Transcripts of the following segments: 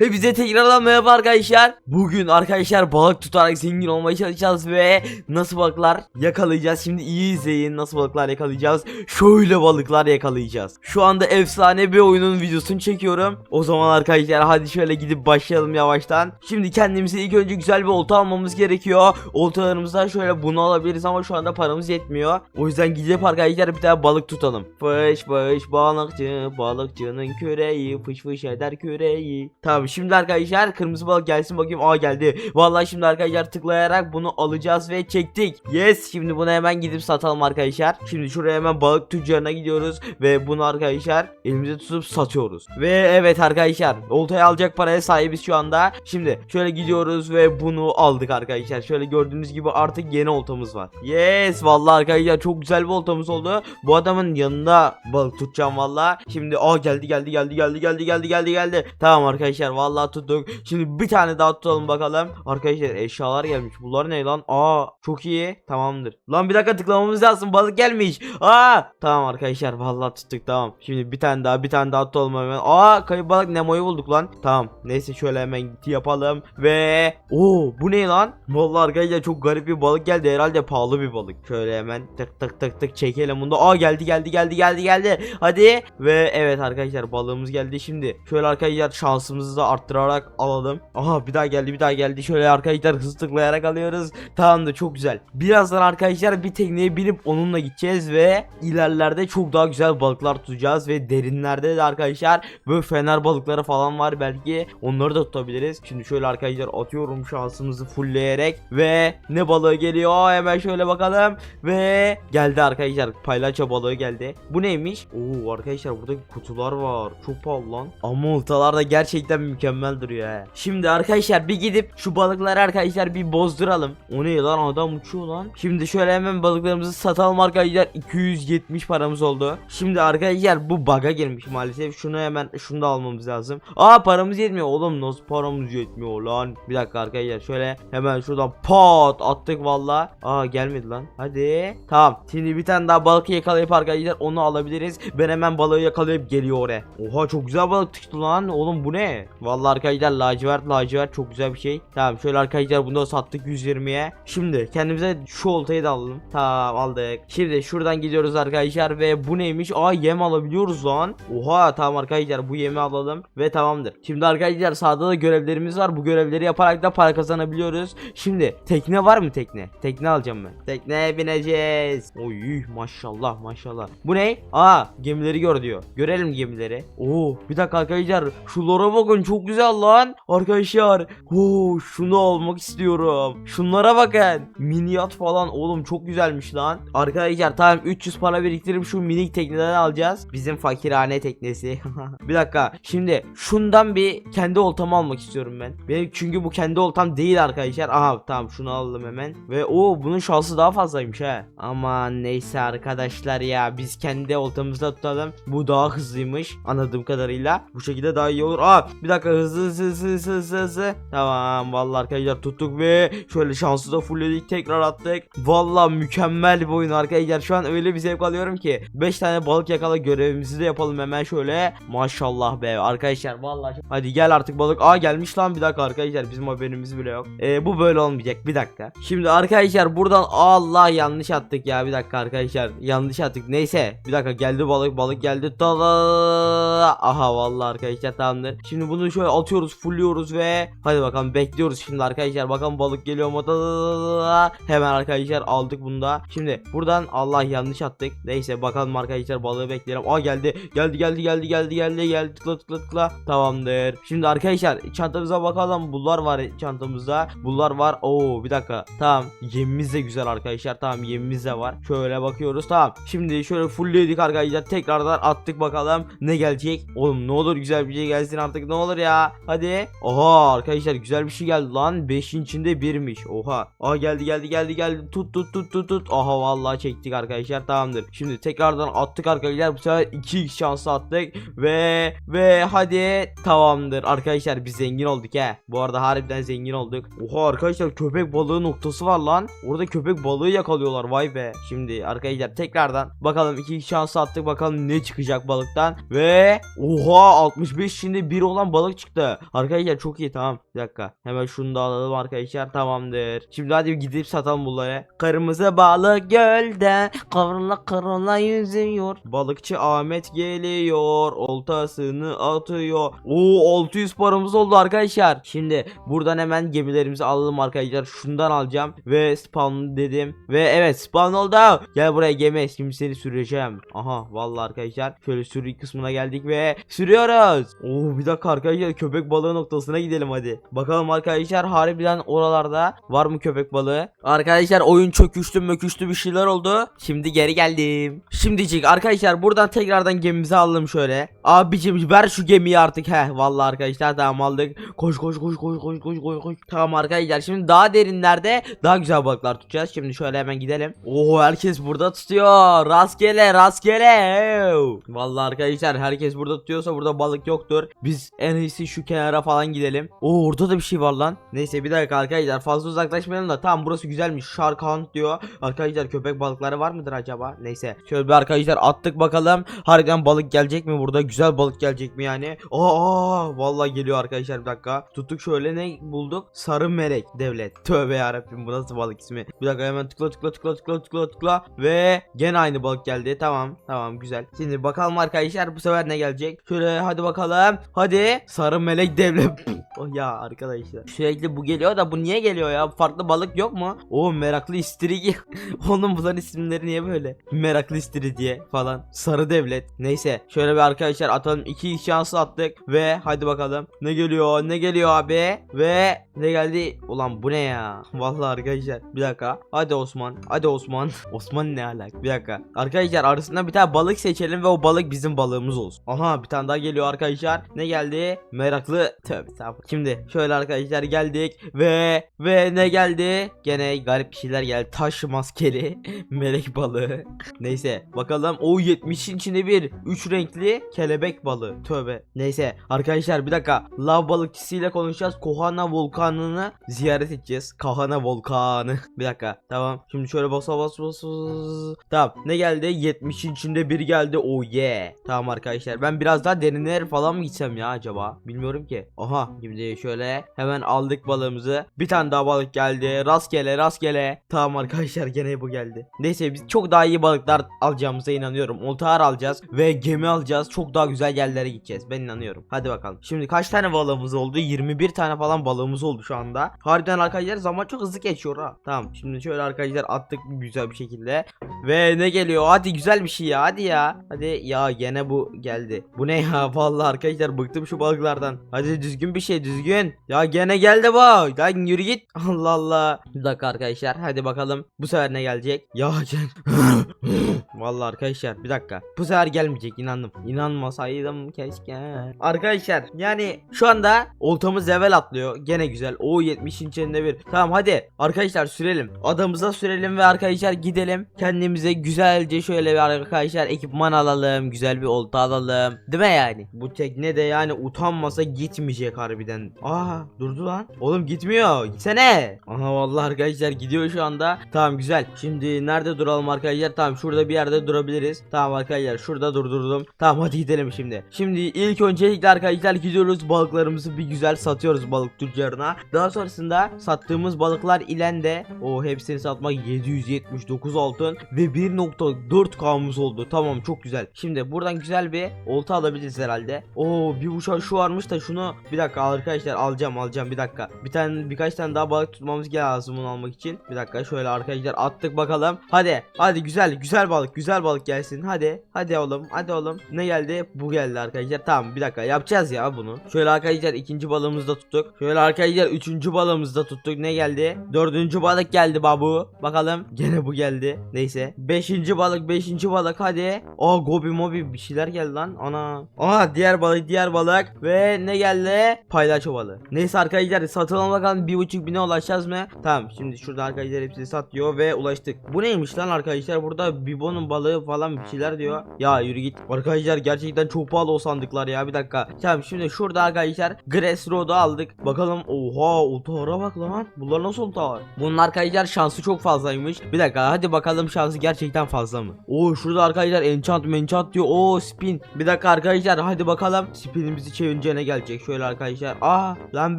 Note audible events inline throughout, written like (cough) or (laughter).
Hepinize tekrardan merhaba arkadaşlar. Bugün arkadaşlar balık tutarak zengin olmaya çalışacağız ve nasıl balıklar yakalayacağız. Şimdi iyi izleyin nasıl balıklar yakalayacağız. Şöyle balıklar yakalayacağız. Şu anda efsane bir oyunun videosunu çekiyorum. O zaman arkadaşlar hadi şöyle gidip başlayalım yavaştan. Şimdi kendimize ilk önce güzel bir olta almamız gerekiyor. Oltalarımızdan şöyle bunu alabiliriz ama şu anda paramız yetmiyor. O yüzden gidip arkadaşlar bir tane balık tutalım. Fış fış balıkçı balıkçının küreği fış fış eder küreği. Tamam şimdi arkadaşlar kırmızı balık gelsin bakayım. Aa geldi. Vallahi şimdi arkadaşlar tıklayarak bunu alacağız ve çektik. Yes şimdi bunu hemen gidip satalım arkadaşlar. Şimdi şuraya hemen balık tüccarına gidiyoruz ve bunu arkadaşlar elimize tutup satıyoruz. Ve evet arkadaşlar oltayı alacak paraya sahibiz şu anda. Şimdi şöyle gidiyoruz ve bunu aldık arkadaşlar. Şöyle gördüğünüz gibi artık yeni oltamız var. Yes vallahi arkadaşlar çok güzel bir oltamız oldu. Bu adamın yanında balık tutacağım vallahi. Şimdi aa geldi geldi geldi geldi geldi geldi geldi geldi. Tamam arkadaşlar vallahi tuttuk. Şimdi bir tane daha tutalım bakalım. Arkadaşlar eşyalar gelmiş. Bunlar ne lan? Aa çok iyi. Tamamdır. Lan bir dakika tıklamamız lazım. Balık gelmiş. Aa tamam arkadaşlar vallahi tuttuk tamam. Şimdi bir tane daha bir tane daha tutalım hemen. Aa kayıp balık Nemo'yu bulduk lan. Tamam. Neyse şöyle hemen yapalım ve o bu ne lan? Vallahi arkadaşlar çok garip bir balık geldi. Herhalde pahalı bir balık. Şöyle hemen tık tık tık tık çekelim bunu. Aa geldi geldi geldi geldi geldi. Hadi. Ve evet arkadaşlar balığımız geldi şimdi. Şöyle arkadaşlar şansımızı da arttırarak alalım. Aha bir daha geldi bir daha geldi. Şöyle arkadaşlar hızlı tıklayarak alıyoruz. Tamamdır çok güzel. Birazdan arkadaşlar bir tekneye binip onunla gideceğiz ve ilerlerde çok daha güzel balıklar tutacağız ve derinlerde de arkadaşlar böyle fener balıkları falan var belki onları da tutabiliriz. Şimdi şöyle arkadaşlar atıyorum şansımızı fullleyerek ve ne balığı geliyor hemen şöyle bakalım ve geldi arkadaşlar paylaça balığı geldi. Bu neymiş? Oo arkadaşlar burada kutular var. Çok pahalı lan. Ama oltalar da gerçekten mükemmel duruyor he. Şimdi arkadaşlar bir gidip şu balıkları arkadaşlar bir bozduralım. O ne lan adam uçuyor lan. Şimdi şöyle hemen balıklarımızı satalım arkadaşlar. 270 paramız oldu. Şimdi arkadaşlar bu baga girmiş maalesef. Şunu hemen şunu da almamız lazım. Aa paramız yetmiyor oğlum nasıl paramız yetmiyor lan. Bir dakika arkadaşlar şöyle hemen şuradan pat attık valla. Aa gelmedi lan. Hadi. Tamam. Şimdi bir tane daha balık yakalayıp arkadaşlar onu alabiliriz. Ben hemen balığı yakalayıp geliyor oraya. Oha çok güzel balık çıktı lan. Oğlum bu ne? Vallahi arkadaşlar lacivert lacivert çok güzel bir şey. Tamam şöyle arkadaşlar bunu da sattık 120'ye. Şimdi kendimize şu oltayı da alalım. Tamam aldık. Şimdi şuradan gidiyoruz arkadaşlar ve bu neymiş? Aa yem alabiliyoruz lan. Oha tamam arkadaşlar bu yemi alalım ve tamamdır. Şimdi arkadaşlar sağda da görevlerimiz var. Bu görevleri yaparak da para kazanabiliyoruz. Şimdi tekne var mı tekne? Tekne alacağım ben. Tekneye bineceğiz. Oy maşallah maşallah. Bu ne? Aa gemileri gör diyor. Görelim gemileri. Oo bir dakika arkadaşlar. Şulara bakın çok güzel lan. Arkadaşlar. Oo şunu almak istiyorum. Şunlara bakın. Mini yat falan oğlum çok güzelmiş lan. Arkadaşlar tamam 300 para biriktirip şu minik tekneden alacağız. Bizim fakirhane teknesi. (laughs) bir dakika. Şimdi şundan bir kendi oltamı almak istiyorum ben. Benim çünkü bu kendi oltam değil arkadaşlar. Aha tamam şunu alalım hemen. Ve o bunun şansı daha fazlaymış ha. Aman neyse arkadaşlar ya biz kendi oltamızda tutalım. Bu daha hızlıymış anladığım kadarıyla. Bu şekilde daha iyi olur. Aa bir dakika hızlı hızlı hızlı hızlı hızlı hızlı. Tamam vallahi arkadaşlar tuttuk ve şöyle şansı da fullledik tekrar attık. Vallahi mükemmel bir oyun arkadaşlar. Şu an öyle bir zevk alıyorum ki 5 tane balık yakala görevimizi de yapalım hemen şöyle. Maşallah be arkadaşlar vallahi. Hadi gel artık balık. Aa gelmiş lan bir dakika arkadaşlar bizim haberimiz bile yok. Ee, bu böyle olmayacak bir dakika. Şimdi arkadaşlar buradan Allah yanlış attık ya bir dakika arkadaşlar. Yanlış attık. Neyse bir dakika geldi balık balık geldi. Aha vallahi arkadaşlar tamamdır. Şimdi bunu şöyle atıyoruz fulluyoruz ve hadi bakalım bekliyoruz şimdi arkadaşlar. Bakalım balık geliyor mu? Tada! Hemen arkadaşlar aldık bunu da. Şimdi buradan Allah yanlış attık. Neyse bakalım arkadaşlar balığı bekleyelim. Aa geldi. Geldi geldi geldi geldi geldi geldi tıkla tıkla tıkla. Tamamdır. Şimdi arkadaşlar çantamıza bakalım. Bunlar var çantamızda. Bunlar var. Oo bir dakika. Tamam. Yemimiz de güzel arkadaşlar. Tamam yemimiz de var. Şöyle bakıyoruz. Tamam. Şimdi şöyle fullledik arkadaşlar. Tekrardan attık bakalım. Ne gelecek? Oğlum ne olur güzel bir şey gelsin artık ne olur ya. Hadi. Oha arkadaşlar güzel bir şey geldi lan. 5'in içinde birmiş. Oha. Aa geldi geldi geldi geldi. Tut tut tut tut tut. Aha vallahi çektik arkadaşlar. Tamamdır. Şimdi tekrardan attık arkadaşlar. Bu sefer 2x şansı attık ve ve hadi tamamdır. Arkadaşlar biz zengin olduk he. Bu arada harbiden zengin olduk. Oha arkadaşlar köpek balığı noktası var lan. Orada köpek balığı yakalıyorlar. Vay be. Şimdi arkadaşlar tekrardan bakalım 2x şansı attık. Bakalım ne çıkacak balıktan. Ve oha 65 şimdi bir olan balık balık çıktı. Arkadaşlar çok iyi tamam. Bir dakika. Hemen şunu da alalım arkadaşlar. Tamamdır. Şimdi hadi gidip satalım bunları. Kırmızı balık gölde kıvrıla kıvrıla yüzüyor. Balıkçı Ahmet geliyor. Oltasını atıyor. Oo 600 paramız oldu arkadaşlar. Şimdi buradan hemen gemilerimizi alalım arkadaşlar. Şundan alacağım ve spawn dedim. Ve evet spawn oldu. Gel buraya gemi. Şimdi seni süreceğim. Aha vallahi arkadaşlar. Şöyle sürü kısmına geldik ve sürüyoruz. Oo bir dakika arkadaşlar köpek balığı noktasına gidelim hadi. Bakalım arkadaşlar harbiden oralarda var mı köpek balığı? Arkadaşlar oyun çöküştü möküştü bir şeyler oldu. Şimdi geri geldim. Şimdicik arkadaşlar buradan tekrardan gemimizi alalım şöyle. Abicim ver şu gemiyi artık he. Vallahi arkadaşlar tamam aldık. Koş koş koş koş koş koş koş koş. Tamam arkadaşlar şimdi daha derinlerde daha güzel balıklar tutacağız. Şimdi şöyle hemen gidelim. Oo herkes burada tutuyor. Rastgele rastgele. Vallahi arkadaşlar herkes burada tutuyorsa burada balık yoktur. Biz en iyisi şu kenara falan gidelim. Oo orada da bir şey var lan. Neyse bir dakika arkadaşlar fazla uzaklaşmayalım da tamam burası güzelmiş. Shark Hunt diyor. Arkadaşlar köpek balıkları var mıdır acaba? Neyse. Şöyle bir arkadaşlar attık bakalım. Harbiden balık gelecek mi burada? Güzel balık gelecek mi yani? Aa vallahi geliyor arkadaşlar bir dakika. Tuttuk şöyle ne bulduk? Sarı melek devlet. Tövbe yarabbim bu nasıl balık ismi? Bir dakika hemen tıkla tıkla tıkla tıkla tıkla tıkla ve gene aynı balık geldi. Tamam tamam güzel. Şimdi bakalım arkadaşlar bu sefer ne gelecek? Şöyle hadi bakalım. Hadi sarı melek devlet. oh ya arkadaşlar. Sürekli bu geliyor da bu niye geliyor ya? Farklı balık yok mu? O meraklı istirigi. (laughs) Oğlum bunların isimleri niye böyle? Meraklı istiri diye falan. Sarı devlet. Neyse şöyle bir arkadaşlar atalım. iki şansı attık ve hadi bakalım. Ne geliyor? Ne geliyor abi? Ve ne geldi? Ulan bu ne ya? Vallahi arkadaşlar bir dakika. Hadi Osman. Hadi Osman. (laughs) Osman ne alak? Bir dakika. Arkadaşlar arasında bir tane balık seçelim ve o balık bizim balığımız olsun. Aha bir tane daha geliyor arkadaşlar. Ne geldi? Meraklı. Tövbe estağfurullah. Şimdi şöyle arkadaşlar geldik ve ve ne geldi? Gene garip bir şeyler geldi. Taş maskeli (laughs) melek balığı. Neyse bakalım. O 70'in içinde bir 3 renkli kelebek balığı. Tövbe. Neyse arkadaşlar bir dakika. Lav balıkçısıyla konuşacağız. Kohana volkanını ziyaret edeceğiz. Kahana volkanı. (laughs) bir dakika. Tamam. Şimdi şöyle basa bas bas. bas. Tamam. Ne geldi? 70'in içinde bir geldi. Oh yeah. Tamam arkadaşlar. Ben biraz daha derinler falan mı gitsem ya acaba? Bilmiyorum ki. Aha. Şimdi şöyle hemen aldık balığımızı. Bir tane daha balık geldi. Rastgele rastgele. Tamam arkadaşlar gene bu geldi. Neyse biz çok daha iyi balıklar alacağımıza inanıyorum. Oltaar alacağız ve gemi alacağız. Çok daha güzel yerlere gideceğiz. Ben inanıyorum. Hadi bakalım. Şimdi kaç tane balığımız oldu? 21 tane falan balığımız oldu şu anda. Harbiden arkadaşlar zaman çok hızlı geçiyor ha. Tamam. Şimdi şöyle arkadaşlar attık güzel bir şekilde. Ve ne geliyor? Hadi güzel bir şey ya. Hadi ya. Hadi ya gene bu geldi. Bu ne ya? (laughs) Vallahi arkadaşlar bıktım şu balıklardan. Hadi düzgün bir şey düzgün. Ya gene geldi bu. Lan yürü git. (laughs) Allah Allah. Bir dakika arkadaşlar. Hadi bakalım. Bu sefer ne gelecek? Ya gel. (laughs) Vallahi arkadaşlar bir dakika. Bu sefer gelmeyecek inandım. İnanmasaydım keşke. Arkadaşlar yani şu anda oltamız level atlıyor. Gene güzel. O 70'in içinde bir. Tamam hadi arkadaşlar sürelim. Adamıza sürelim ve arkadaşlar gidelim. Kendimize güzelce şöyle bir arkadaşlar ekipman alalım. Güzel bir olta alalım. Değil mi yani? Bu tekne de yani utanmasa gitmeyecek harbiden. Aa durdu lan. Oğlum gitmiyor. Gitsene. Aha vallahi arkadaşlar gidiyor şu anda. Tamam güzel. Şimdi nerede duralım arkadaşlar? Tamam şurada bir yerde durabiliriz. Tamam arkadaşlar şurada durdurdum. Tamam hadi gidelim şimdi. Şimdi ilk öncelikle arkadaşlar gidiyoruz balıklarımızı bir güzel satıyoruz balık tüccarına. Daha sonrasında sattığımız balıklar ile de o hepsini satmak 779 altın ve 1.4 kavmuz oldu. Tamam çok güzel. Şimdi buradan güzel bir olta alabiliriz herhalde. Oo bir uçak şu varmış da şunu bir dakika arkadaşlar alacağım alacağım bir dakika. Bir tane birkaç tane daha balık tutmamız lazım bunu almak için. Bir dakika şöyle arkadaşlar attık bakalım. Hadi hadi güzel güzel balık güzel balık gelsin. Hadi hadi oğlum hadi oğlum. Ne geldi? Bu geldi arkadaşlar. Tamam bir dakika yapacağız ya bunu. Şöyle arkadaşlar ikinci balığımızı da tuttuk. Şöyle arkadaşlar üçüncü balığımızı da tuttuk. Ne geldi? Dördüncü balık geldi babu. Bakalım gene bu geldi. Neyse. Beşinci balık beşinci balık hadi. Aa gobi mobi bir şeyler geldi lan. Ana. Aa diğer balık diğer balık. Ve ne geldi? Paylaço balığı. Neyse arkadaşlar satalım bakalım bir buçuk bine ulaşacağız mı? Tamam şimdi şurada arkadaşlar hepsini satıyor ve ulaştık. Bu neymiş lan arkadaşlar? Burada Bibo'nun balığı falan bir şeyler diyor. Ya yürü git. Arkadaşlar gerçekten çok pahalı o sandıklar ya. Bir dakika. Tamam şimdi şurada arkadaşlar Grass Road'u aldık. Bakalım. Oha oltara bak lan. Bunlar nasıl olta? Bunun arkadaşlar şansı çok fazlaymış. Bir dakika hadi bakalım şansı gerçekten fazla mı? Oo şurada arkadaşlar enchant enchant diyor. Oo spin. Bir dakika arkadaşlar hadi bakalım. Spinimizi önce ne gelecek şöyle arkadaşlar. Aa lan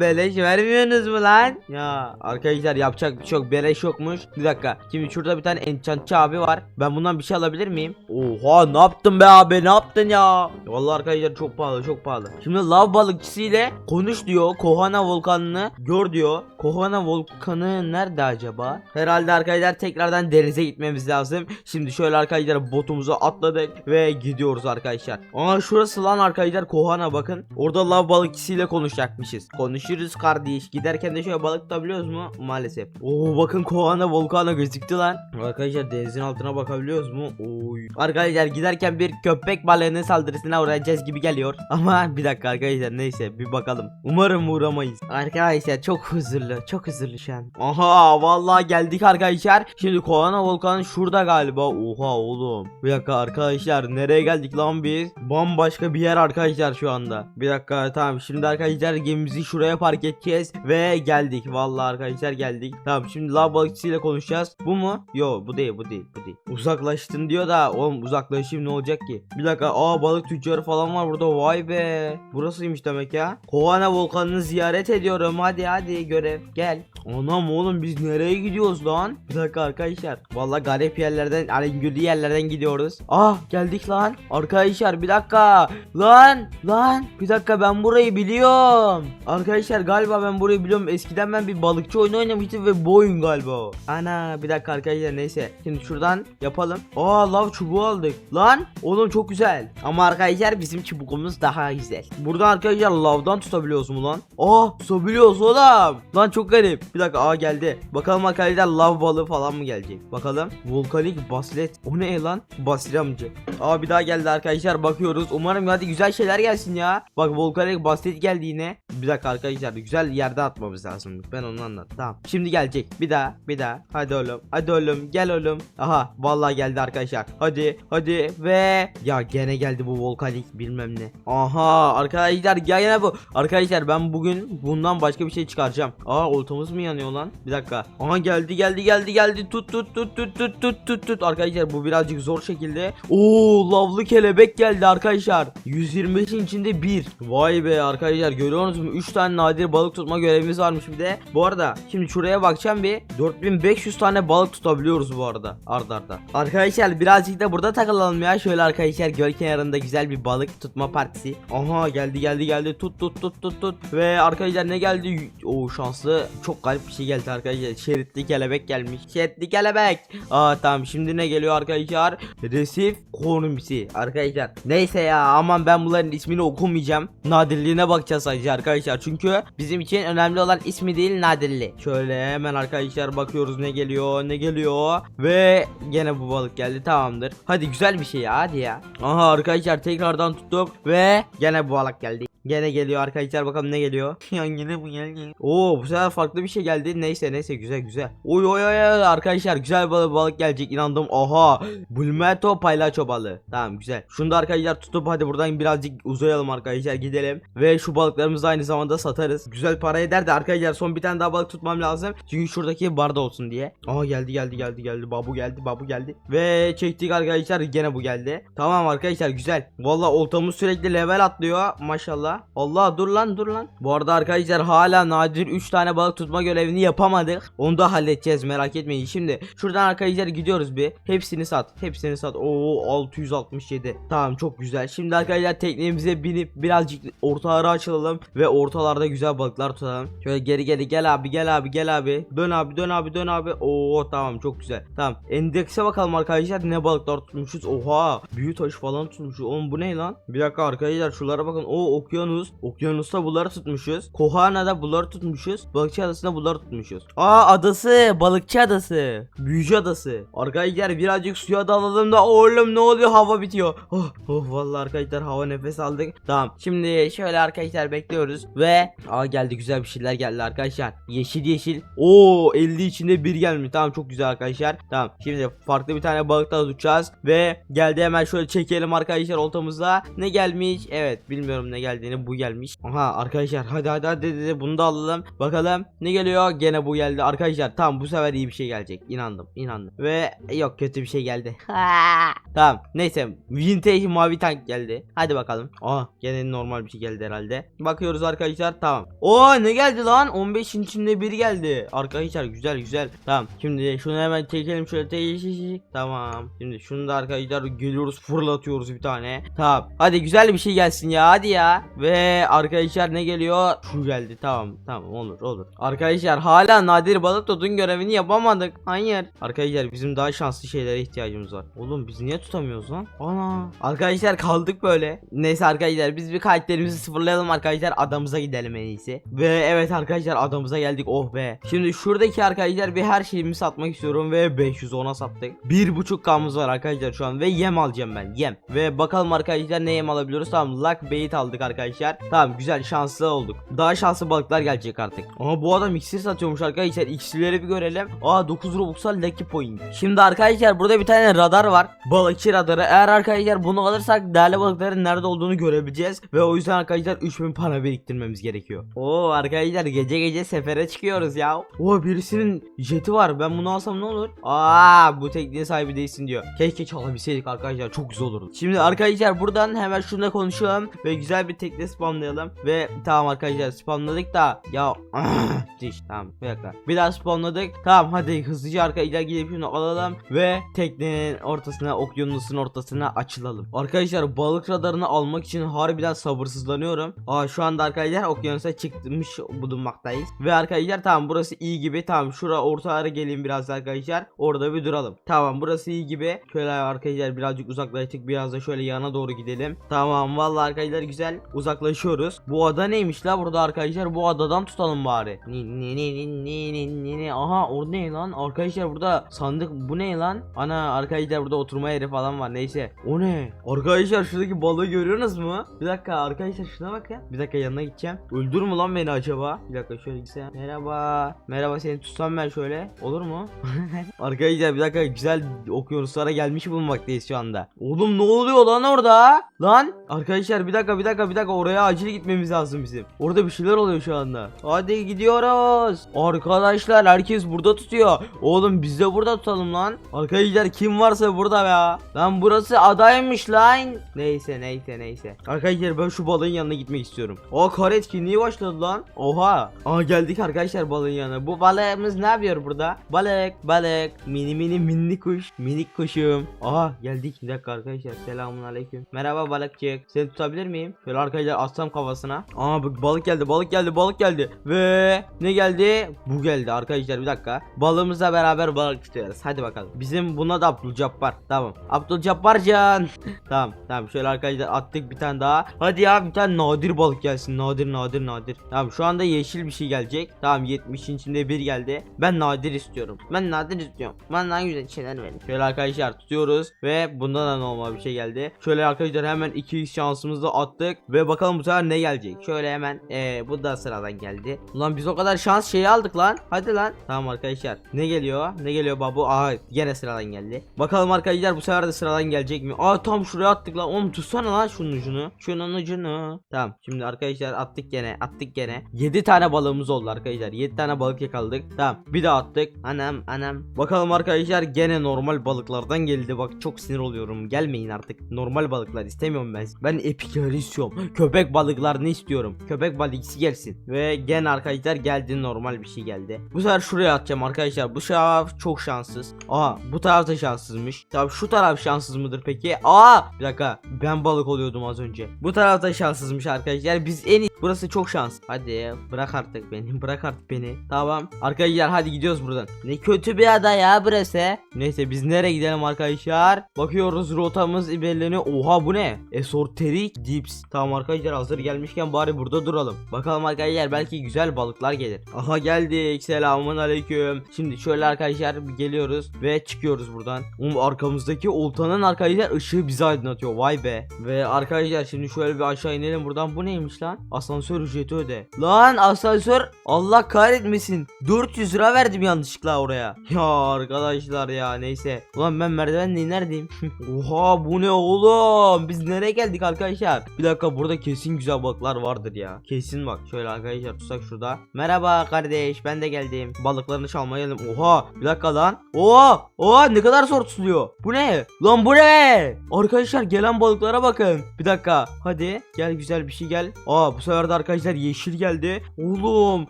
beleş vermiyorsunuz mu lan? Ya arkadaşlar yapacak bir şey yok. Beleş yokmuş. Bir dakika. Şimdi şurada bir tane enchantçı abi var. Ben bundan bir şey alabilir miyim? Oha ne yaptın be abi ne yaptın ya? Vallahi arkadaşlar çok pahalı çok pahalı. Şimdi lav balıkçısı konuş diyor. Kohana volkanını gör diyor. Kohana volkanı nerede acaba? Herhalde arkadaşlar tekrardan denize gitmemiz lazım. Şimdi şöyle arkadaşlar botumuza atladık ve gidiyoruz arkadaşlar. Aa şurası lan arkadaşlar Kohana bakın. Orada lav balıkçısıyla konuşacakmışız. Konuşuruz kardeş. Giderken de şöyle balık tutabiliyoruz mu? Maalesef. Oo bakın Kohana volkanı gözüktü lan. Arkadaşlar denizin altına bakabiliyoruz mu? Oy. Arkadaşlar giderken bir köpek balığının saldırısına uğrayacağız gibi geliyor. (laughs) Ama bir dakika arkadaşlar neyse bir bakalım. Umarım uğramayız. Arkadaşlar çok huzurlu. Çok huzurlu şu an. Aha vallahi geldik arkadaşlar. Şimdi Kohana volkanı şurada galiba. Oha oğlum. Bir dakika arkadaşlar nereye geldik lan biz? Bambaşka bir yer arkadaşlar şu anda. Bir dakika tamam şimdi arkadaşlar gemimizi şuraya park edeceğiz ve geldik. Vallahi arkadaşlar geldik. Tamam şimdi lav balıkçısıyla konuşacağız. Bu mu? Yo bu değil bu değil bu değil. Uzaklaştın diyor da oğlum uzaklaşayım ne olacak ki? Bir dakika aa balık tüccarı falan var burada. Vay be. Burasıymış demek ya. Kovana volkanını ziyaret ediyorum. Hadi hadi görev gel. Anam oğlum biz nereye gidiyoruz lan? Bir dakika arkadaşlar. Vallahi garip yerlerden, alengirli yerlerden gidiyoruz. Ah geldik lan. Arkadaşlar bir dakika. Lan lan. Bir dakika ben burayı biliyorum. Arkadaşlar galiba ben burayı biliyorum. Eskiden ben bir balıkçı oyunu oynamıştım ve bu oyun galiba. Ana bir dakika arkadaşlar neyse. Şimdi şuradan yapalım. Aa lav çubuğu aldık. Lan oğlum çok güzel. Ama arkadaşlar bizim çubuğumuz daha güzel. Burada arkadaşlar lavdan tutabiliyoruz mu lan? Aa tutabiliyoruz oğlum. Lan çok garip. Bir dakika aa geldi. Bakalım arkadaşlar lav balığı falan mı gelecek? Bakalım. Volkanik baslet. O ne lan? Basri amca. Aa bir daha geldi arkadaşlar bakıyoruz. Umarım hadi güzel şeyler gelsin ya. Bak volkanik baslet geldi yine. Bir dakika arkadaşlar güzel yerde atmamız lazım. Ben onu anlattım. Tamam. Şimdi gelecek. Bir daha bir daha. Hadi oğlum. Hadi oğlum gel oğlum. Aha vallahi geldi arkadaşlar. Hadi hadi ve ya gene geldi bu volkanik bilmem ne. Aha arkadaşlar gene bu. Arkadaşlar ben bugün bundan başka bir şey çıkaracağım. Aa oltamız mı yanıyor lan? Bir dakika. Aha geldi geldi geldi geldi. Tut tut tut tut tut tut tut tut. Arkadaşlar bu birazcık zor şekilde. Oo lavlı kelebek geldi arkadaşlar. 125'in içinde bir. Vay be arkadaşlar görüyorsunuz mu? 3 tane nadir balık tutma görevimiz varmış bir de. Bu arada şimdi şuraya bakacağım bir. 4500 tane balık tutabiliyoruz bu arada. Arda arda. Arkadaşlar birazcık da burada takılalım ya. Şöyle arkadaşlar göl kenarında güzel bir balık tutma partisi. Aha geldi geldi geldi. Tut tut tut tut tut. Ve arkadaşlar ne geldi? O şanslı. Çok garip bir şey geldi arkadaşlar. Şeritli kelebek gelmiş. Şeritli kelebek. Aa tamam şimdi ne geliyor arkadaşlar? Resif konumsi. Arkadaşlar neyse ya aman ben bunların ismini okumayacağım. Nadirliğine bakacağız sadece arkadaşlar. Çünkü bizim için önemli olan ismi değil nadirli. Şöyle hemen arkadaşlar bakıyoruz ne geliyor ne geliyor. Ve gene bu balık geldi tamamdır. Hadi güzel bir şey ya hadi ya. Aha arkadaşlar tekrardan tuttuk ve gene bu balık geldi. Gene geliyor arkadaşlar bakalım ne geliyor. (laughs) ya yine bu geldi. Oo bu sefer farklı bir şey geldi. Neyse neyse güzel güzel. Oy oy oy arkadaşlar güzel balık, balık gelecek inandım. Aha Bulmeto paylaço balığı. Tamam güzel. Şunu da arkadaşlar tutup hadi buradan birazcık uzayalım arkadaşlar gidelim. Ve şu balıklarımızı aynı zamanda satarız. Güzel para eder de arkadaşlar son bir tane daha balık tutmam lazım. Çünkü şuradaki barda olsun diye. Aha geldi geldi geldi geldi. Babu geldi babu geldi. Ve çektik arkadaşlar gene bu geldi. Tamam arkadaşlar güzel. Valla oltamız sürekli level atlıyor maşallah. Allah dur lan dur lan. Bu arada arkadaşlar hala nadir 3 tane balık tutma görevini yapamadık. Onu da halledeceğiz merak etmeyin. Şimdi şuradan arkadaşlar gidiyoruz bir. Hepsini sat. Hepsini sat. Oo 667. Tamam çok güzel. Şimdi arkadaşlar teknemize binip birazcık ortalara açılalım ve ortalarda güzel balıklar tutalım. Şöyle geri geri gel abi gel abi gel abi. Dön abi dön abi dön abi. Oo tamam çok güzel. Tamam endekse bakalım arkadaşlar ne balıklar tutmuşuz. Oha büyük taş falan tutmuşuz. Oğlum bu ne lan? Bir dakika arkadaşlar şuralara bakın. O okyanus. Okyanusta bunları tutmuşuz. Kohana'da bunları tutmuşuz. Balıkçı adasında bunları tutmuşuz. Aa adası. Balıkçı adası. Büyücü adası. Arkadaşlar birazcık suya dalalım da oğlum ne oluyor hava bitiyor. Oh, oh vallahi arkadaşlar hava nefes aldık. Tamam. Şimdi şöyle arkadaşlar bekliyoruz ve aa geldi güzel bir şeyler geldi arkadaşlar. Yeşil yeşil. Oo 50 içinde bir gelmiş. Tamam çok güzel arkadaşlar. Tamam. Şimdi farklı bir tane balık daha tutacağız ve geldi hemen şöyle çekelim arkadaşlar oltamızda. Ne gelmiş? Evet bilmiyorum ne geldiğini. Yeni bu gelmiş. Aha arkadaşlar hadi hadi hadi dedi bunu da alalım. Bakalım ne geliyor? Gene bu geldi arkadaşlar. Tamam bu sefer iyi bir şey gelecek. İnandım inandım. Ve yok kötü bir şey geldi. (laughs) tamam neyse vintage mavi tank geldi. Hadi bakalım. Aa gene normal bir şey geldi herhalde. Bakıyoruz arkadaşlar tamam. Oo ne geldi lan? 15'in içinde biri geldi. Arkadaşlar güzel güzel. Tamam şimdi şunu hemen çekelim şöyle. Te- Tamam. Şimdi şunu da arkadaşlar geliyoruz fırlatıyoruz bir tane. Tamam. Hadi güzel bir şey gelsin ya hadi ya. Ve arkadaşlar ne geliyor? Şu geldi tamam. Tamam olur olur. Arkadaşlar hala nadir balık tutun görevini yapamadık. Hayır. Arkadaşlar bizim daha şanslı şeylere ihtiyacımız var. Oğlum biz niye tutamıyoruz lan? Ana. Arkadaşlar kaldık böyle. Neyse arkadaşlar biz bir karakterimizi sıfırlayalım arkadaşlar adamıza gidelim en iyisi. Ve evet arkadaşlar adamıza geldik oh be. Şimdi şuradaki arkadaşlar bir her şeyimi satmak istiyorum ve 510'a sattık. 1.5 kamız var arkadaşlar şu an ve yem alacağım ben yem. Ve bakalım arkadaşlar ne yem alabiliyoruz. Tamam luck bait aldık arkadaşlar. Tamam güzel şanslı olduk. Daha şanslı balıklar gelecek artık. Ama bu adam iksir satıyormuş arkadaşlar. İksirleri bir görelim. Aa 9 Robux'a lucky point. Şimdi arkadaşlar burada bir tane radar var. Balıkçı radarı. Eğer arkadaşlar bunu alırsak değerli balıkların nerede olduğunu görebileceğiz. Ve o yüzden arkadaşlar 3000 para biriktirmemiz gerekiyor. Oo arkadaşlar gece gece sefere çıkıyoruz ya. Oo birisinin jeti var. Ben bunu alsam ne olur? Aa bu tekniğe sahibi değilsin diyor. Keşke çalabilseydik arkadaşlar. Çok güzel olurdu. Şimdi arkadaşlar buradan hemen şununla konuşalım. Ve güzel bir tekne spamlayalım. Ve tamam arkadaşlar spamladık da. Ya (laughs) diş. Tamam bir dakika. Bir daha spamladık. Tamam hadi hızlıca arkadaşlar gidip şunu alalım. Ve teknenin ortasına okyanusun ortasına açılalım. Arkadaşlar balık radarını almak için harbiden sabırsızlanıyorum. Aa şu anda arkadaşlar okyanusa çıkmış bulunmaktayız. Ve arkadaşlar tamam burası iyi gibi. Tamam şura orta ara geleyim biraz arkadaşlar. Orada bir duralım. Tamam burası iyi gibi. Şöyle arkadaşlar birazcık uzaklaştık. Biraz da şöyle yana doğru gidelim. Tamam vallahi arkadaşlar güzel uzaklaşıyoruz. Bu ada neymiş la burada arkadaşlar? Bu adadan tutalım bari. Ni ni ni ni ni ni ni. Aha orada ne lan? Arkadaşlar burada sandık bu ne lan? Ana arkadaşlar burada oturma yeri falan var. Neyse. O ne? Arkadaşlar şuradaki balığı görüyorsunuz mu? Bir dakika arkadaşlar şuna bak ya. Bir dakika yanına gideceğim. Öldür mü lan beni acaba? Bir dakika şöyle gitsem. Merhaba. Merhaba seni tutsam ben şöyle. Olur mu? (laughs) arkadaşlar bir dakika güzel okyanuslara gelmiş bulunmaktayız şu anda. Oğlum ne oluyor lan orada? Lan arkadaşlar bir dakika bir dakika bir dakika oraya acil gitmemiz lazım bizim. Orada bir şeyler oluyor şu anda. Hadi gidiyoruz. Arkadaşlar herkes burada tutuyor. Oğlum biz de burada tutalım lan. Arkadaşlar kim varsa burada ya. Lan burası adaymış lan. Neyse neyse neyse. Arkadaşlar ben şu balığın yanına gitmek istiyorum. O kar etkinliği başladı lan. Oha. Aa geldik arkadaşlar balığın yanına. Bu balığımız ne yapıyor burada? Balık balık. Mini mini minni kuş. Minik kuşum. Aha geldik. Bir dakika arkadaşlar. Selamun aleyküm. Merhaba balıkçık. Seni tutabilir miyim? Şöyle arkadaşlar atsam kafasına. Aa bak balık geldi balık geldi balık geldi. Ve ne geldi? Bu geldi arkadaşlar bir dakika. Balığımızla beraber balık tutuyoruz. Hadi bakalım. Bizim buna da Abdülcabbar. Tamam. Abdülcabbar can. (laughs) tamam tamam şöyle arkadaşlar attık bir tane daha. Hadi ya bir tane nadir balık gelsin. Nadir nadir nadir. Tamam şu anda yeşil bir şey gelecek. Tamam 70'in içinde bir geldi. Ben nadir istiyorum. Ben nadir istiyorum. Bana daha güzel şeyler verin. Şöyle arkadaşlar tutuyoruz ve bundan da normal bir şey geldi. Şöyle arkadaşlar hemen 2x şansımızı attık ve bakalım bu sefer ne gelecek. Şöyle hemen ee, bu da sıradan geldi. Ulan biz o kadar şans şeyi aldık lan. Hadi lan. Tamam arkadaşlar. Ne geliyor? Ne geliyor babu? Aa gene sıradan geldi. Bakalım arkadaşlar bu sefer de sıradan gelecek mi? Aa tam şuraya attık lan. Oğlum tutsana lan şunun ucunu. Şunun ucunu. Tamam. Şimdi arkadaşlar attık gene. Attık gene. 7 tane balığımız oldu arkadaşlar. 7 tane balık yakaladık. Tamam. Bir daha attık. Anam anam. Bakalım arkadaşlar gene normal balıklardan geldi. Bak çok sinir oluyorum. Gelmeyin artık. Normal balıklar istemiyorum ben. Ben epikleri istiyorum. Köpek balıklarını istiyorum. Köpek balıksı gelsin. Ve gene arkadaşlar geldi normal bir şey geldi. Bu sefer şuraya atacağım arkadaşlar. Bu taraf çok şanssız. Aa bu taraf da şanssızmış. Tabi şu taraf şanssız mıdır peki? Aa bir dakika. Ben balık oluyordum az önce. Bu taraf da şanssızmış arkadaşlar. Biz en iyi. Burası çok şans. Hadi bırak artık beni. (laughs) Bırak artık beni. Tamam. Arkadaşlar hadi gidiyoruz buradan. Ne kötü bir ada ya burası. Neyse biz nereye gidelim arkadaşlar? Bakıyoruz rotamız belirleniyor. Oha bu ne? Esoterik dips. Tamam arkadaşlar hazır gelmişken bari burada duralım. Bakalım arkadaşlar belki güzel balıklar gelir. Aha geldik. Selamun aleyküm. Şimdi şöyle arkadaşlar geliyoruz ve çıkıyoruz buradan. Um arkamızdaki oltanın arkadaşlar ışığı bizi aydınlatıyor. Vay be. Ve arkadaşlar şimdi şöyle bir aşağı inelim buradan. Bu neymiş lan? Asansör ücreti öde. Lan asansör Allah kahretmesin. 400 lira verdim yanlışlıkla oraya. Ya arkadaşlar ya neyse. Ulan ben merdivenle neredeyim? (laughs) Oha bu ne oğlum? Biz nereye geldik arkadaşlar? Bir dakika buradaki kesin güzel balıklar vardır ya. Kesin bak şöyle arkadaşlar tutsak şurada. Merhaba kardeş ben de geldim. Balıklarını çalmaya geldim. Oha bir dakika lan. Oha oha ne kadar zor tutuluyor. Bu ne? Lan bu ne? Arkadaşlar gelen balıklara bakın. Bir dakika hadi gel güzel bir şey gel. Aa bu sefer de arkadaşlar yeşil geldi. Oğlum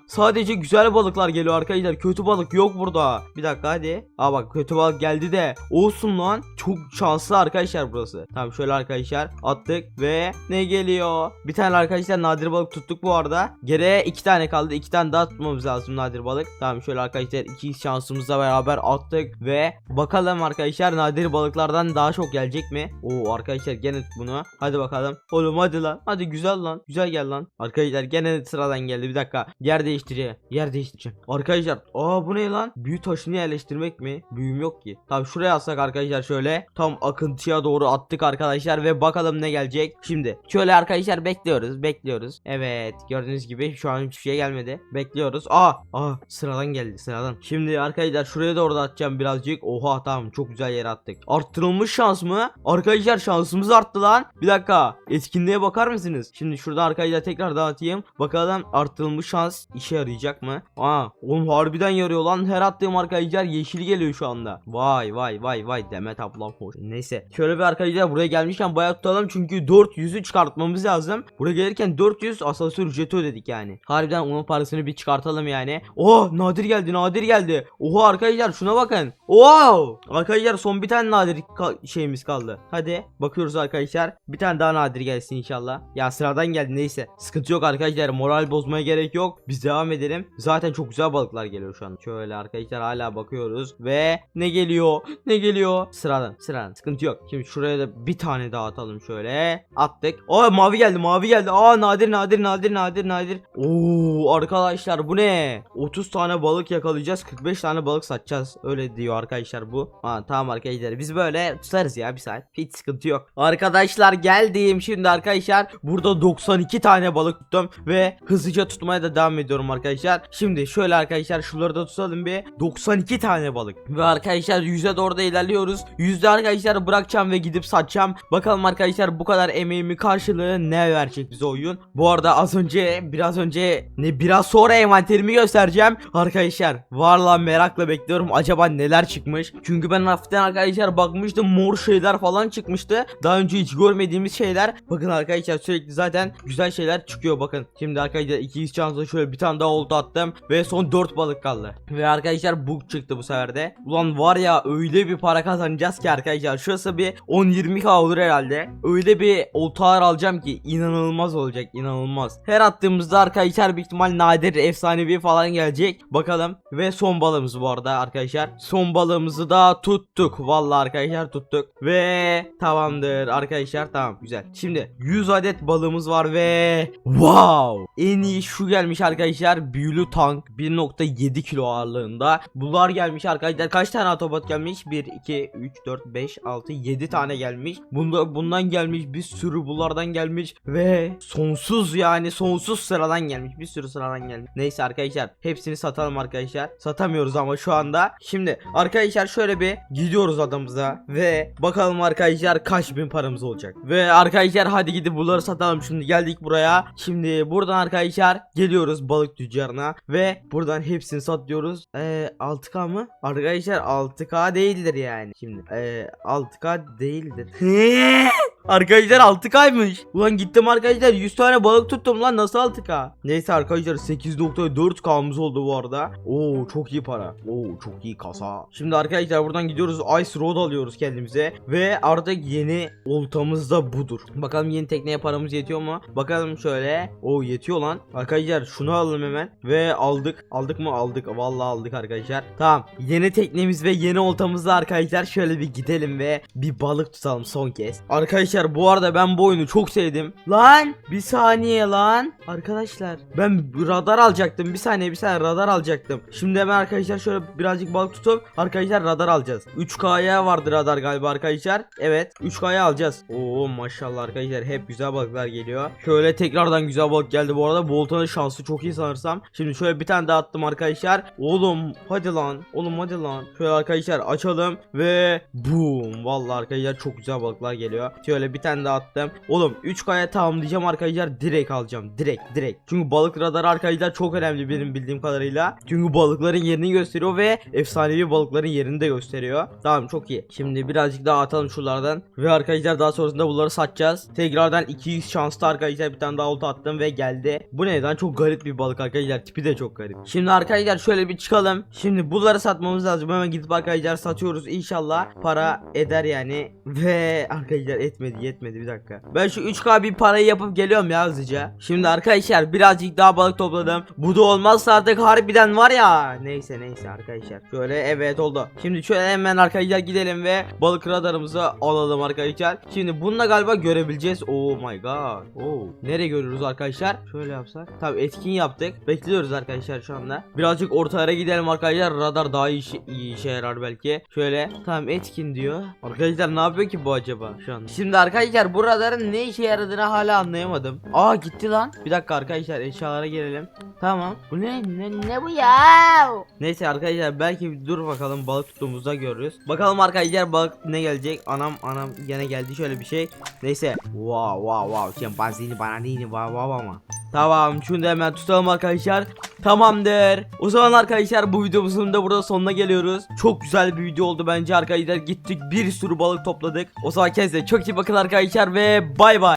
sadece güzel balıklar geliyor arkadaşlar. Kötü balık yok burada. Bir dakika hadi. Aa bak kötü balık geldi de. Olsun lan. Çok şanslı arkadaşlar burası. Tamam şöyle arkadaşlar attık ve ne geliyor? Bir tane arkadaşlar nadir balık tuttuk bu arada. Geriye iki tane kaldı. iki tane daha tutmamız lazım nadir balık. Tamam şöyle arkadaşlar iki şansımızla beraber attık ve bakalım arkadaşlar nadir balıklardan daha çok gelecek mi? Oo arkadaşlar gene bunu. Hadi bakalım. Oğlum hadi lan. Hadi güzel lan. Güzel gel lan. Arkadaşlar gene sıradan geldi. Bir dakika. Yer değiştireceğim. Yer değiştireceğim. Arkadaşlar. Aa bu ne lan? Büyü taşını yerleştirmek mi? Büyüm yok ki. Tamam şuraya atsak arkadaşlar şöyle. Tam akıntıya doğru attık arkadaşlar ve bakalım ne gelecek. Şimdi şöyle arkadaşlar bekliyoruz. Bekliyoruz. Evet. Gördüğünüz gibi şu an hiçbir şey gelmedi. Bekliyoruz. Aa. Aa sıradan geldi sıradan. Şimdi arkadaşlar şuraya doğru da atacağım birazcık. Oha tamam çok güzel yere attık. Arttırılmış şans mı? Arkadaşlar şansımız arttı lan. Bir dakika. Etkinliğe bakar mısınız? Şimdi şurada arkadaşlar tekrar dağıtayım. Bakalım arttırılmış şans işe yarayacak mı? Aa, oğlum harbiden yarıyor lan. Her attığım arkadaşlar yeşil geliyor şu anda. Vay vay vay vay Demet ablam hoş. Neyse. Şöyle bir arkadaşlar buraya gelmişken bayağı tutalım çünkü 400'ü çıkartmamız lazım. Buraya gelirken 400 asansör ücreti ödedik yani. Harbiden onun parasını bir çıkartalım yani. Oh nadir geldi nadir geldi. Oha arkadaşlar şuna bakın. Wow. Arkadaşlar son bir tane nadir ka- şeyimiz kaldı. Hadi bakıyoruz arkadaşlar. Bir tane daha nadir gelsin inşallah. Ya sıradan geldi neyse. Sıkıntı yok arkadaşlar. Moral bozmaya gerek yok. Biz devam edelim. Zaten çok güzel balıklar geliyor şu an. Şöyle arkadaşlar hala bakıyoruz. Ve ne geliyor? Ne geliyor? Sıradan sıradan. Sıkıntı yok. Şimdi şuraya da bir tane daha atalım şöyle. Attık. Aa mavi geldi mavi geldi. Aa nadir nadir nadir nadir nadir. Oo arkadaşlar bu ne? 30 tane balık yakalayacağız. 45 tane balık satacağız. Öyle diyor arkadaşlar bu. Ha tamam arkadaşlar biz böyle tutarız ya bir saat. Hiç sıkıntı yok. Arkadaşlar geldim şimdi arkadaşlar. Burada 92 tane balık tuttum ve hızlıca tutmaya da devam ediyorum arkadaşlar. Şimdi şöyle arkadaşlar şunları da tutalım bir. 92 tane balık. Ve arkadaşlar yüze doğru da ilerliyoruz. Yüzde arkadaşlar bırakacağım ve gidip satacağım. Bakalım arkadaşlar bu kadar emeğimi karşılığı ne verecek bize oyun. Bu arada az önce biraz önce ne biraz sonra envanterimi göstereceğim. Arkadaşlar var lan merakla bekliyorum acaba neler çıkmış. Çünkü ben hafiften arkadaşlar bakmıştım mor şeyler falan çıkmıştı. Daha önce hiç görmediğimiz şeyler. Bakın arkadaşlar sürekli zaten güzel şeyler çıkıyor bakın. Şimdi arkadaşlar 2x şansla şöyle bir tane daha oldu attım. Ve son 4 balık kaldı. Ve arkadaşlar bug çıktı bu sefer de. Ulan var ya öyle bir para kazanacağız ki arkadaşlar. Şurası bir 10-20k olur herhalde. Öyle bir oltalar alacağım ki inanılmaz olacak inanılmaz. Her attığımızda arkadaşlar büyük ihtimal nadir efsanevi falan gelecek. Bakalım. Ve son balığımız bu arada arkadaşlar. Son balığımızı da tuttuk. Vallahi arkadaşlar tuttuk. Ve tamamdır arkadaşlar tamam güzel. Şimdi 100 adet balığımız var ve wow. En iyi şu gelmiş arkadaşlar. Büyülü tank 1.7 kilo ağırlığında. Bunlar gelmiş arkadaşlar. Kaç tane autobot gelmiş? 1 2 3 4 5 6 7 tane gelmiş. Bunda bundan gelmiş bir sürü bunlardan gelmiş ve sonsuz yani sonsuz sıradan gelmiş. Bir sürü sıradan gelmiş. Neyse arkadaşlar hepsini satalım arkadaşlar. Satamıyoruz ama şu anda. Şimdi arkadaşlar şöyle bir gidiyoruz adamıza ve bakalım arkadaşlar kaç bin paramız olacak. Ve arkadaşlar hadi gidip bunları satalım. Şimdi geldik buraya. Şimdi buradan arkadaşlar geliyoruz balık tüccarına ve buradan hepsini satıyoruz. Ee, 6K mı? Arkadaşlar 6K değildir yani. Şimdi ee, 6K değildir. (laughs) Arkadaşlar 6K'ymış. Ulan gittim arkadaşlar 100 tane balık tuttum lan nasıl 6K? Neyse arkadaşlar 8.4K'mız oldu bu arada. Oo çok iyi para. Oo çok iyi kasa. Şimdi arkadaşlar buradan gidiyoruz Ice Road alıyoruz kendimize. Ve artık yeni oltamız da budur. Bakalım yeni tekneye paramız yetiyor mu? Bakalım şöyle. Oo yetiyor lan. Arkadaşlar şunu alalım hemen. Ve aldık. Aldık mı? Aldık. Vallahi aldık arkadaşlar. Tamam. Yeni teknemiz ve yeni oltamızla arkadaşlar şöyle bir gidelim ve bir balık tutalım son kez. Arkadaşlar bu arada ben bu oyunu çok sevdim. Lan bir saniye lan. Arkadaşlar ben radar alacaktım. Bir saniye bir saniye radar alacaktım. Şimdi hemen arkadaşlar şöyle birazcık balık tutup arkadaşlar radar alacağız. 3K'ya vardı radar galiba arkadaşlar. Evet 3K'ya alacağız. Oo maşallah arkadaşlar hep güzel balıklar geliyor. Şöyle tekrardan güzel balık geldi bu arada. Boltan'ın şansı çok iyi sanırsam. Şimdi şöyle bir tane daha attım arkadaşlar. Oğlum hadi lan. Oğlum hadi lan. Şöyle arkadaşlar açalım ve boom. Vallahi arkadaşlar çok güzel balıklar geliyor. Şöyle Şöyle bir tane daha attım. Oğlum 3K'ya tamamlayacağım arkadaşlar direkt alacağım. Direkt direkt. Çünkü balık radarı arkadaşlar çok önemli benim bildiğim kadarıyla. Çünkü balıkların yerini gösteriyor ve efsanevi balıkların yerini de gösteriyor. Tamam çok iyi. Şimdi birazcık daha atalım şuralardan. Ve arkadaşlar daha sonrasında bunları satacağız. Tekrardan 200 şanslı arkadaşlar bir tane daha olta attım ve geldi. Bu neden çok garip bir balık arkadaşlar. Tipi de çok garip. Şimdi arkadaşlar şöyle bir çıkalım. Şimdi bunları satmamız lazım. Hemen gidip arkadaşlar satıyoruz. İnşallah para eder yani. Ve arkadaşlar etmedi yetmedi bir dakika. Ben şu 3K bir parayı yapıp geliyorum ya hızlıca. Şimdi arkadaşlar birazcık daha balık topladım. Bu da olmazsa artık harbiden var ya. Neyse neyse arkadaşlar. Şöyle evet oldu. Şimdi şöyle hemen arkadaşlar gidelim ve balık radarımızı alalım arkadaşlar. Şimdi bununla galiba görebileceğiz. Oh my god. Oh. Nereye görüyoruz arkadaşlar? Şöyle yapsak. Tabi etkin yaptık. Bekliyoruz arkadaşlar şu anda. Birazcık orta ara gidelim arkadaşlar. Radar daha iyi, işe- iyi işe yarar belki. Şöyle. Tamam etkin diyor. Arkadaşlar ne yapıyor ki bu acaba şu anda? Şimdi arkadaşlar bu ne işe yaradığını hala anlayamadım. Aa gitti lan. Bir dakika arkadaşlar eşyalara gelelim. Tamam. Bu ne? Ne, ne bu ya? Neyse arkadaşlar belki bir dur bakalım balık tuttuğumuzda görürüz. Bakalım arkadaşlar balık ne gelecek? Anam anam gene geldi şöyle bir şey. Neyse. Wow wow wow. Şempanzini bana değil wow wow ama. Tamam şunu da hemen tutalım arkadaşlar. Tamamdır. O zaman arkadaşlar bu videomuzun da burada sonuna geliyoruz. Çok güzel bir video oldu bence arkadaşlar. Gittik bir sürü balık topladık. O zaman kendinize çok iyi bakın arkadaşlar ve bay bay.